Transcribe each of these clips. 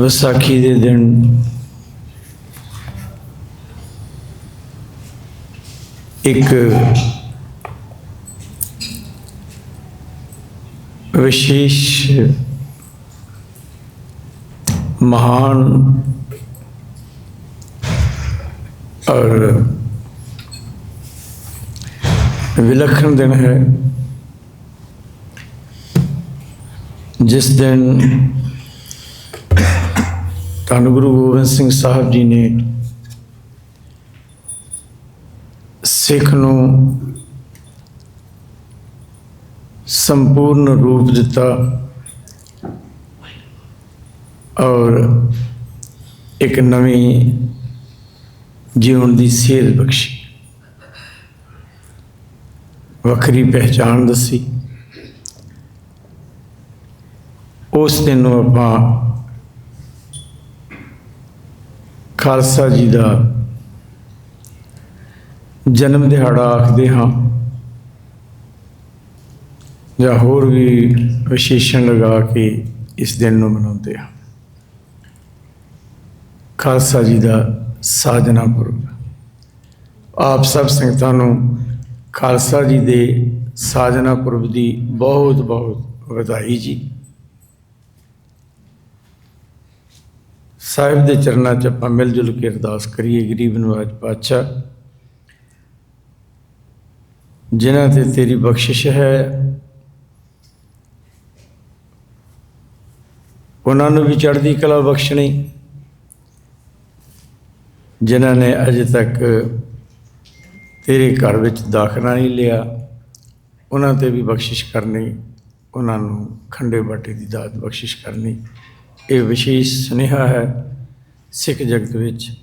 ਵਿਸਾਖੀ ਦੇ ਦਿਨ। ਇੱਕ ਵਿਸ਼ੇਸ਼ ਮਹਾਨ ਔਰ ਵਿਲੱਖਣ ਦਿਨ ਹੈ। ਜਿਸ ਦਿਨ ਧੰਨ ਗੁਰੂ ਗੋਬਿੰਦ ਸਿੰਘ ਸਾਹਿਬ ਜੀ ਨੇ ਸਿੱਖ ਨੂੰ ਸੰਪੂਰਨ ਰੂਪ ਦਿੱਤਾ ਔਰ ਇੱਕ ਨਵੀਂ ਜੀਵਨ ਦੀ ਸੇਧ ਬਖਸ਼ੀ। ਵੱਖਰੀ ਪਹਿਚਾਣ ਦੱਸੀ। ਉਸ ਦਿਨ ਨੂੰ ਆਪਾਂ ਖਾਲਸਾ ਜੀ ਦਾ। ਜਨਮ ਦਿਹਾੜਾ ਆਖਦੇ ਹਾਂ। ਜਾਂ ਹੋਰ ਵੀ ਵਿਸ਼ੇਸ਼ਣ ਲਗਾ ਕੇ ਇਸ ਦਿਨ ਨੂੰ ਮਨਾਉਂਦੇ ਹਾਂ। ਖਾਲਸਾ ਜੀ ਦਾ ਸਾਜਨਾ ਪੁਰਬ। ਆਪ ਸਭ ਸੰਗਤਾਂ ਨੂੰ ਖਾਲਸਾ ਜੀ ਦੇ ਸਾਜਨਾ ਪੁਰਬ ਦੀ ਬਹੁਤ ਬਹੁਤ ਵਧਾਈ ਜੀ। ਸਾਹਿਬ ਦੇ ਚਰਨਾਂ 'ਚ ਆਪਾਂ ਮਿਲ ਜੁਲ ਕੇ ਅਰਦਾਸ ਕਰੀਏ, ਗਰੀਬ ਨਵਾਜ ਪਾਤਸ਼ਾਹ। ਜਿਨ੍ਹਾਂ ਤੇ ਤੇਰੀ ਬਖਸ਼ਿਸ਼ ਹੈ, ਉਹਨਾਂ ਨੂੰ ਵੀ ਚੜ੍ਹਦੀ ਕਲਾ ਬਖਸ਼ਣੀ। ਜਿਨ੍ਹਾਂ ਨੇ ਅਜੇ ਤੱਕ ਤੇਰੇ ਘਰ ਵਿੱਚ ਦਾਖਲਾ ਨਹੀਂ ਲਿਆ, ਉਹਨਾਂ ਤੇ ਵੀ ਬਖਸ਼ਿਸ਼ ਕਰਨੀ, ਉਹਨਾਂ ਨੂੰ ਖੰਡੇ ਬਾਟੇ ਦੀ ਦਾਤ ਬਖਸ਼ਿਸ਼ ਕਰਨੀ। ਇਹ ਵਿਸ਼ੇਸ਼ ਸੁਨੇਹਾ ਹੈ ਸਿੱਖ ਜਗਤ ਵਿੱਚ।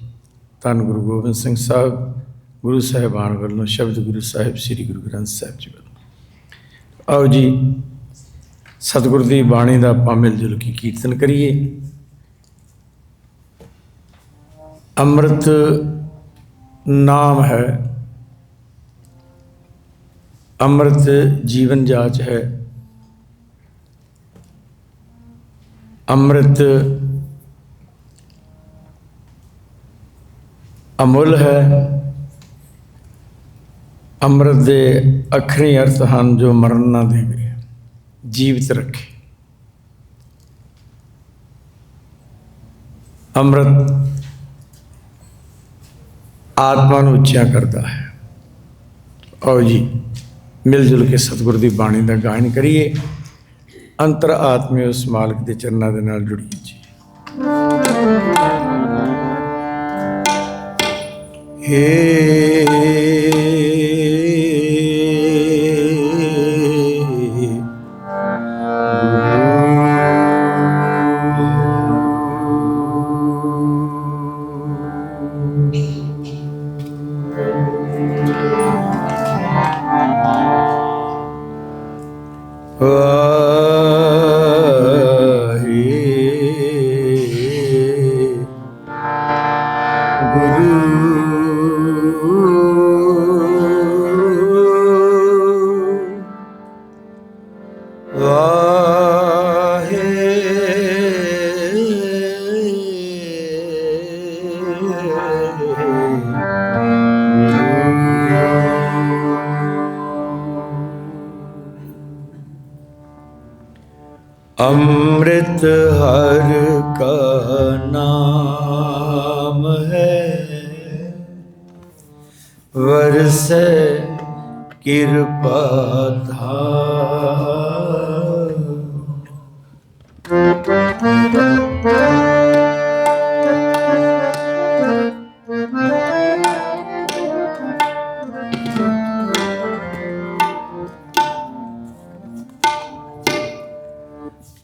ਧੰਨ ਗੁਰੂ ਗੋਬਿੰਦ ਸਿੰਘ ਸਾਹਿਬ, ਗੁਰੂ ਸਾਹਿਬਾਨ ਵੱਲੋਂ ਸ਼ਬਦ ਗੁਰੂ ਸਾਹਿਬ ਸ੍ਰੀ ਗੁਰੂ ਗ੍ਰੰਥ ਸਾਹਿਬ ਜੀ ਵੱਲੋਂ। ਆਓ ਜੀ, ਸਤਿਗੁਰ ਦੀ ਬਾਣੀ ਦਾ ਆਪਾਂ ਮਿਲ ਜੁਲ ਕੇ ਕੀਰਤਨ ਕਰੀਏ। ਅੰਮ੍ਰਿਤ ਨਾਮ ਹੈ, ਅੰਮ੍ਰਿਤ ਜੀਵਨ ਜਾਚ ਹੈ। ਅੰਮ੍ਰਿਤ ਅਮੁੱਲ ਹੈ। ਅੰਮ੍ਰਿਤ ਦੇ ਅਖਰੀ ਅਰਥ ਹਨ ਜੋ ਮਰਨ ਨਾ ਦੇਵੇ, ਜੀਵਿਤ ਰੱਖੇ। ਅੰਮ੍ਰਿਤ ਆਤਮਾ ਨੂੰ ਉੱਚਾ ਕਰਦਾ ਹੈ। ਆਓ ਜੀ ਮਿਲ ਜੁਲ ਕੇ ਸਤਿਗੁਰ ਦੀ ਬਾਣੀ ਦਾ ਗਾਇਨ ਕਰੀਏ। ਅੰਤਰ ਆਤਮੇ ਉਸ ਮਾਲਕ ਦੇ ਚਰਨਾਂ ਦੇ ਨਾਲ ਜੁੜੀ ਜੀ ਹੇ ਅੰਮ੍ਰਿਤ ਹਰ ਕਾ ਨਾਮ ਹੈ ਵਰਸੈ ਕਿਰਪਾ ਧਾਰ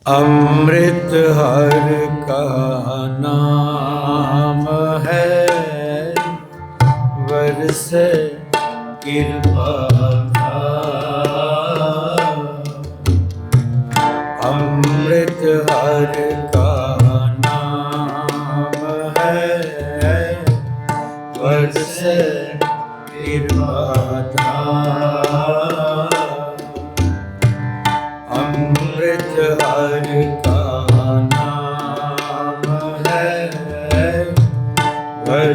ਅੰਮ੍ਰਿਤ ਹਰ ਕਾ ਨਾਮ ਹੈ। ਵਰਸੈ ਕਿਰਪਾ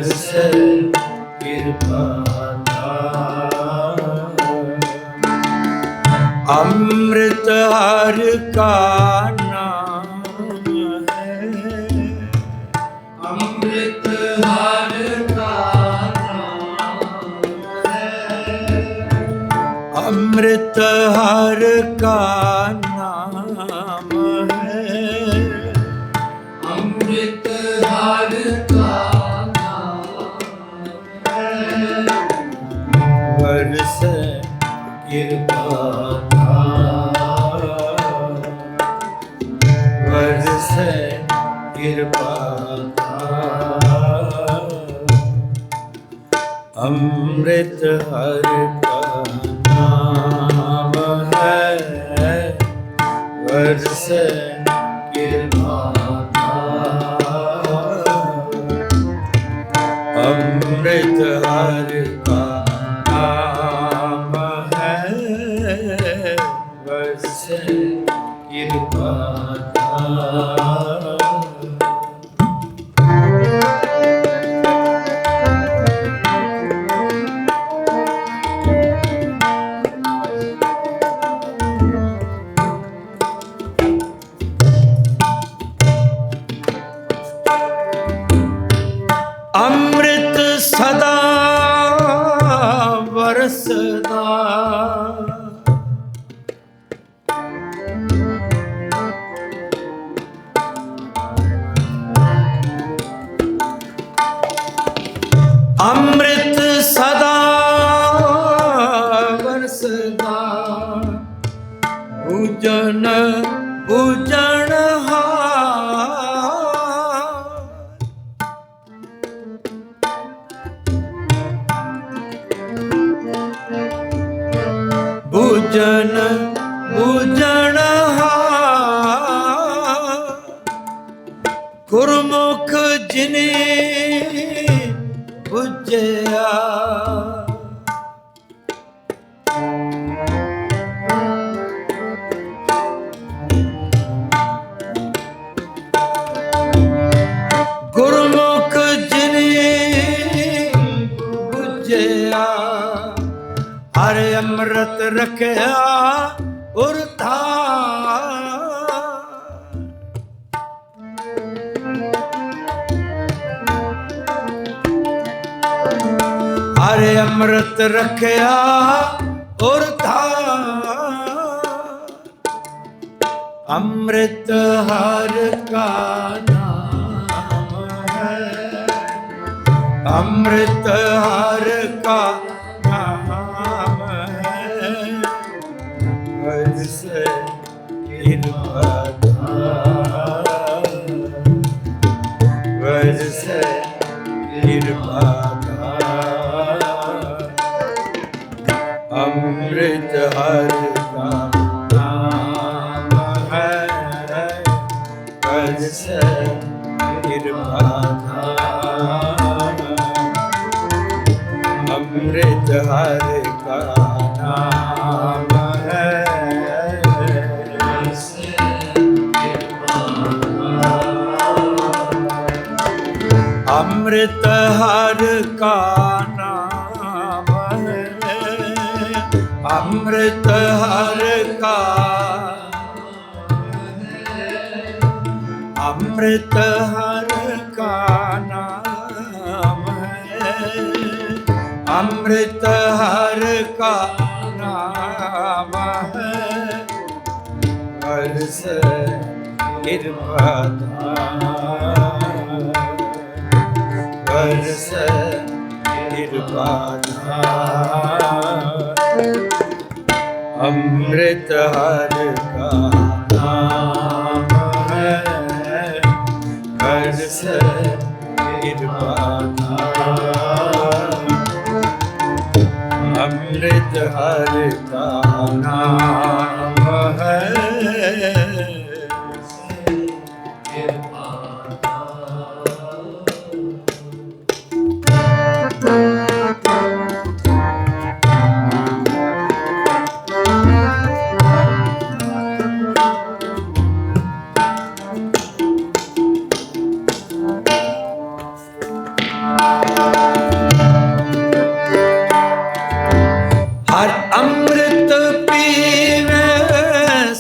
ਬਰਸੈ ਕਿਰਪਾ ਅੰਮ੍ਰਿਤ ਹਰ ਕਾ ਅੰਮ੍ਰਿਤ ਹਰ ਕਾ ਹਰ ਕਾ ਕਿਰਪਾ ਤਾ ਵਰਸੈ ਕਿਰਪਾ ਤਾ ਅੰਮ੍ਰਿਤ ਹਰ ਕਾ ਨਾਮ ਹੈ। ਵਰਸੈ ਅੰਮ੍ਰਿਤ ਸਦਾ ਵਰਸਦਾ। ਅੰਮ੍ਰਿਤ ਸਦਾ ਵਰਸਦਾ। ਉਜਨ ਉਜਨ ਅੰਮ੍ਰਿਤ ਰਖਿਆ ਉਰ ਧਾਰ ਅੰਮ੍ਰਿਤ ਹਰ ਕਾ ਨਾਮ ਹੈ। ਅੰਮ੍ਰਿਤ ਹਰ ਕਾ ਨਾਮ ਹੈ। ਵਰਸ ਕਿਰਪਾ ਧਾਰ ਵਰਸ ਕਿਰਪਾ ਅੰਮ੍ਰਿਤ ਹਰ ਕਾ ਨਾਮ ਹੈ ਵਰਸ ਕਿਰਪਾ ਧਾਰ ਅੰਮ੍ਰਿਤ ਹਰ ਕਾ ਨਾਮ ਹੈ ਅੰਮ੍ਰਿਤ ਹਰ ਕਾ ਨਾਮ ਅੰਮ੍ਰਿਤ ਹਰ ਕਾ। ਅੰਮ੍ਰਿਤ ਹਰ ਕਾ ਨਾਮ ਹੈ। ਅੰਮ੍ਰਿਤ ਹਰ ਕਾ ਨਾਮ ਹੈ। ਵਰਸ ਕਿਰਪਾ ਧਾਰ ਵਰਸ ਕਿਰਪਾ ਧਾਰ ਅੰਮ੍ਰਿਤ ਹਰ ਕਾ ਨਾਮ ਹੈ ਵਰਸ ਕਿਰਪਾ ਧਾਰ ਅੰਮ੍ਰਿਤ ਹਰ ਕਾ ਨਾਮ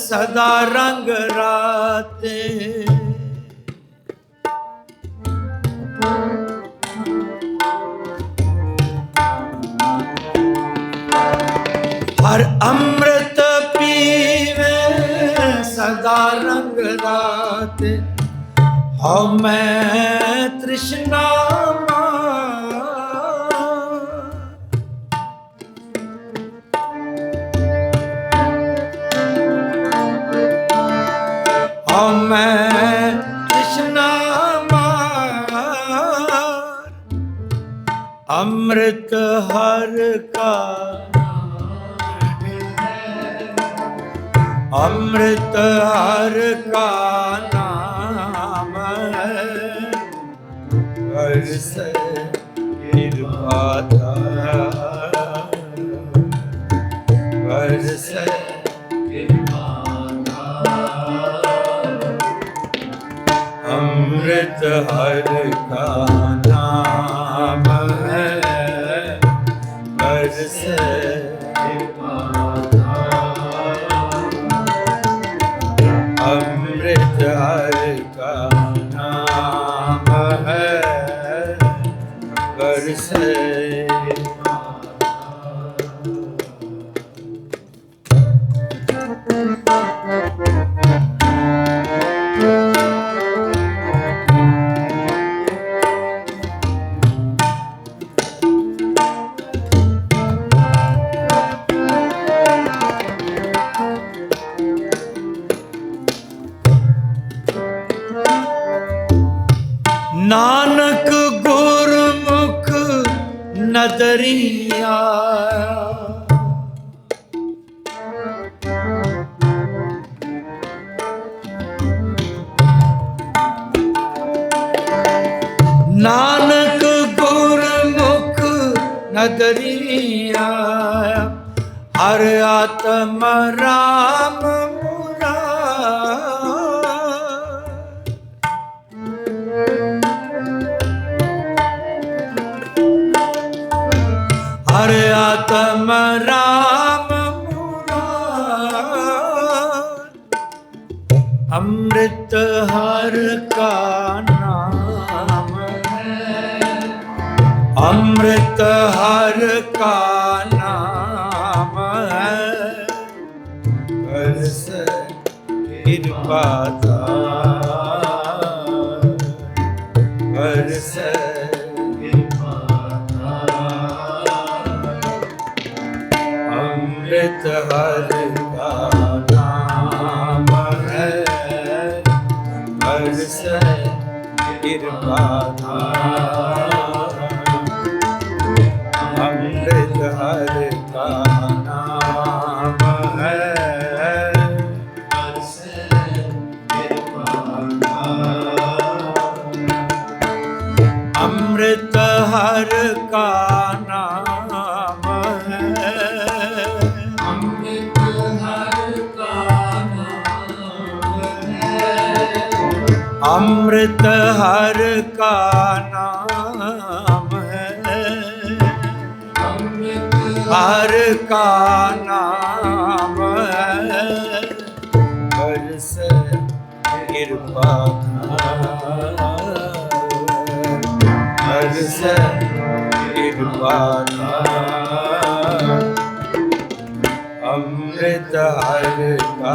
ਸਦਾ ਰੰਗ ਰਾਤੇ। ਹਰ ਅੰਮ੍ਰਿਤ ਪੀਵੇ ਸਦਾ ਰੰਗ ਰਾਤੇ। ਹਉ ਮੈਂ ਤ੍ਰਿਸ਼ਨਾ ਮੈਂ ਕ੍ਰਿਸ਼ਨਾ ਮਾਰ। ਅੰਮ੍ਰਿਤ ਹਰ ਕਾ ਅੰਮ੍ਰਿਤ ਹਰ ਕਾ ਨਾਮ ਹੈ ਵਰਸ ਕਿਰਪਾ ਧਾਰਾ ਵਰਸ ਹਰ ਕਾ ਨਾਮ ਹੈ ਵਰਸ ਅੰਮ੍ਰਿਤ ਹਰ ਕਾ ਨਾਮ ਹੈ ਵਰਸੇ ਨਾਨਕ ਗੁਰਮੁਖ ਨਦਰੀਆ। ਨਾਨਕ ਗੁਰਮੁਖ ਨਦਰੀਆ। ਹਰ ਆਤਮ ਰਾਮ ਆਤਮ ਰਾਮ ਮੁਰਾਰ ਅੰਮ੍ਰਿਤ ਹਰ ਕਾ ਨਾਮ ਹੈ ਅੰਮ੍ਰਿਤ ਹਰ ਕਾ ਨਾਮ ਹੈ ਵਰਸ ਕਿਰਪਾ ਧਾਰ ਅੰਮ੍ਰਿਤ ਹਰ ਕਾ ਨਾਮ ਹੈ ਵਰਸ ਕਿਰਪਾ ਅੰਮ੍ਰਿਤ ਹਰ ਕਾ ਨਾਮ ਹੈ। ਅੰਮ੍ਰਿਤ ਹਰ ਕਾ ਨਾਮ ਹੈ। ਬਰਸ ਕਿਰਪਾ ਧਾਰ ਬਰਸ ਕਿਰਪਾ ਧਾਰ ਅੰਮ੍ਰਿਤ ਹਰ ਕਾ